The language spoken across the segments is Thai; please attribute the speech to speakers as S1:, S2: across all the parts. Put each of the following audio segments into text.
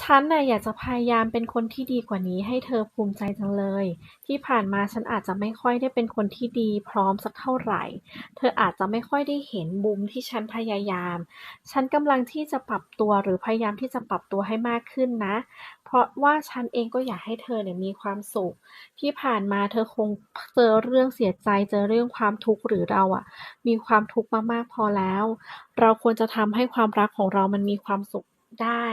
S1: ฉันน่ะอยากจะพยายามเป็นคนที่ดีกว่านี้ให้เธอภูมิใจจังเลย ที่ผ่านมาฉันอาจจะไม่ค่อยได้เป็นคนที่ดีพร้อมสักเท่าไหร่ เธออาจจะไม่ค่อยได้เห็นมุมที่ฉันพยายาม ฉันกำลังที่จะปรับตัวหรือพยายามที่จะปรับตัวให้มากขึ้นนะ เพราะว่าฉันเองก็อยากให้เธอเนี่ยมีความสุข ที่ผ่านมาเธอคงเจอเรื่องเสียใจเจอเรื่องความทุกข์หรือเราอะมีความทุกข์มากๆพอแล้ว เราควรจะทำให้ความรักของเรามันมีความสุข ได้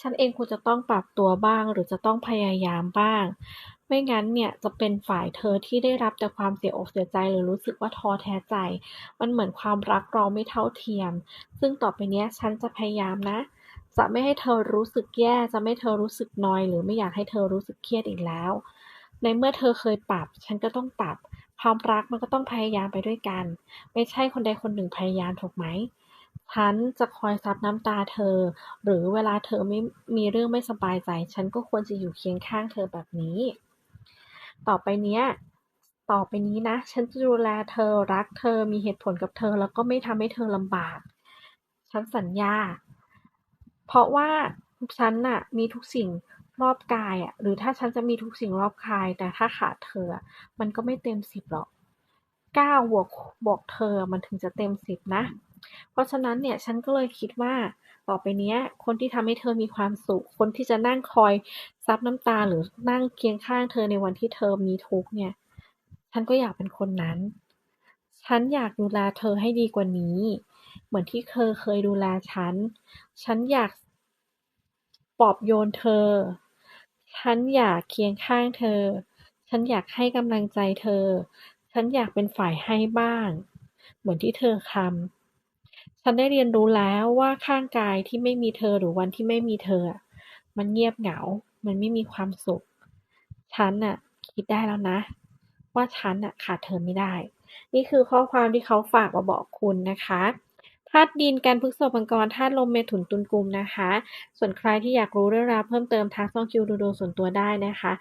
S1: ฉันเองควรจะต้องปรับตัวบ้าง หรือจะต้องพยายามบ้าง ไม่งั้นเนี่ยจะเป็นฝ่ายเธอที่ได้รับแต่ความเสียอกเสียใจหรือรู้สึกว่าท้อแท้ใจ มันเหมือนความรักเราไม่เท่าเทียม ซึ่งต่อไปเนี้ยฉันจะพยายามนะ จะไม่ให้เธอรู้สึกแย่ จะไม่ให้เธอรู้สึกนอย หรือไม่อยากให้เธอรู้สึกเครียดอีกแล้ว ในเมื่อเธอเคยปรับ ฉันก็ต้องปรับ ความรักมันก็ต้องพยายามไปด้วยกัน ไม่ใช่คนใดคนหนึ่งพยายามถูกไหม ฉันจะคอยซับน้ำตาเธอ หรือเวลาเธอไม่มีเรื่องไม่สบายใจ ฉันก็ควรจะอยู่เคียงข้างเธอแบบนี้ ต่อไปเนี้ย ต่อไปนี้นะ ฉันจะดูแลเธอ รักเธอ มีเหตุผลกับเธอ แล้วก็ไม่ทำให้เธอลำบาก ฉันสัญญา เพราะว่าฉันน่ะ มีทุกสิ่งรอบกายอะ หรือถ้าฉันจะมีทุกสิ่งรอบกาย แต่ถ้าขาดเธอ มันก็ไม่เต็มสิบหรอกเก้าบวกบวกเธอ มันถึงจะเต็มสิบนะ เพราะฉะนั้นเนี่ยฉันก็เลยคิดว่าต่อไปเนี้ยคนที่ทำให้เธอมีความสุข คนที่จะนั่งคอยซับน้ำตาหรือนั่งเคียงข้างเธอในวันที่เธอมีทุกข์เนี่ย ฉันก็อยากเป็นคนนั้น ฉันอยากดูแลเธอให้ดีกว่านี้ เหมือนที่เธอเคยดูแลฉัน ฉันอยากปลอบโยนเธอ ฉันอยากเคียงข้างเธอ ฉันอยากให้กำลังใจเธอ ฉันอยากเป็นฝ่ายให้บ้าง เหมือนที่เธอทำ ฉันได้เรียนรู้แล้วว่าข้างกายที่ไม่มีเธอหรือวันที่ไม่มีเธอ มันเงียบเหงา มันไม่มีความสุข ฉันน่ะ คิดได้แล้วนะ ว่าฉันน่ะขาดเธอไม่ได้ นี่คือข้อความที่เขาฝากมาบอกคุณนะคะธาตุดินกันพฤษภมังกรธาตุลมเมถุนตุลกุมนะคะ ส่วนใครที่อยากรู้เรื่องราวเพิ่มเติมทักช่องคิวดูดวงส่วนตัวได้นะคะ